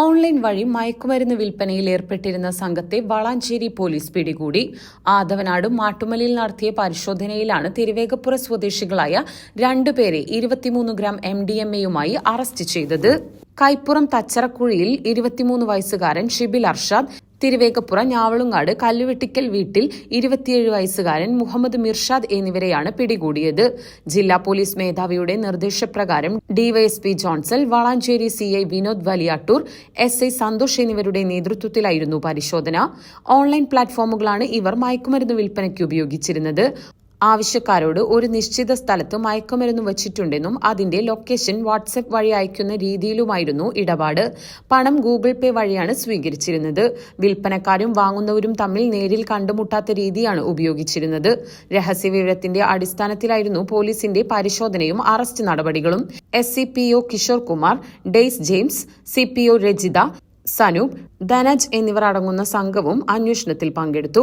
Online വഴി മയക്കുമരുന്ന് വിൽപ്പനയിൽ ഏർപ്പെട്ടിരുന്ന സംഘത്തെ വളാഞ്ചേരി പോലീസ് പിടികൂടി. ആദവനാട് മാട്ടുമലയിൽ നടത്തിയ പരിശോധനയിലാണ് തിരുവേഗപ്പുറ സ്വദേശികളായ രണ്ടുപേരെ ഇരുപത്തിമൂന്ന് ഗ്രാം എം ഡി എം എയുമായി അറസ്റ്റ് ചെയ്തത്. കൈപ്പുറം തച്ചറക്കുഴിയിൽ ഇരുപത്തിമൂന്ന് വയസ്സുകാരൻ ഷിബിൽ അർഷാദ് തിരുവേഗപ്പുറ ഞാവളുങ്ങാട് കല്ലുവെട്ടിക്കൽ വീട്ടിൽ ഇരുപത്തിയേഴ് വയസ്സുകാരൻ മുഹമ്മദ് മിർഷാദ് എന്നിവരെയാണ് പിടികൂടിയത്. ജില്ലാ പോലീസ് മേധാവിയുടെ നിർദ്ദേശപ്രകാരം DYSP Johnson Valanchery I Vinod Valiyattoor S I Santhosh എന്നിവരുടെ നേതൃത്വത്തിലായിരുന്നു പരിശോധന. ഓൺലൈൻ പ്ലാറ്റ്ഫോമുകളാണ് ഇവർ മയക്കുമരുന്ന് വിൽപ്പനയ്ക്ക് ഉപയോഗിച്ചിരുന്നത്. ആവശ്യക്കാരോട് ഒരു നിശ്ചിത സ്ഥലത്ത് മയക്കുമരുന്ന് വച്ചിട്ടുണ്ടെന്നും അതിന്റെ ലൊക്കേഷൻ വാട്സപ്പ് വഴി അയക്കുന്ന രീതിയിലുമായിരുന്നു ഇടപാട്. പണം ഗൂഗിൾ പേ വഴിയാണ് സ്വീകരിച്ചിരുന്നത്. വിൽപ്പനക്കാരും വാങ്ങുന്നവരും തമ്മിൽ നേരിൽ കണ്ടുമുട്ടാത്ത രീതിയാണ് ഉപയോഗിച്ചിരുന്നത്. രഹസ്യവിവരത്തിന്റെ അടിസ്ഥാനത്തിലായിരുന്നു പോലീസിന്റെ പരിശോധനയും അറസ്റ്റ് നടപടികളും. S C P O Kishore Kumar Dais James C P O Rajitha Sanoop Dhanaj എന്നിവർ അടങ്ങുന്ന സംഘവും അന്വേഷണത്തിൽ പങ്കെടുത്തു.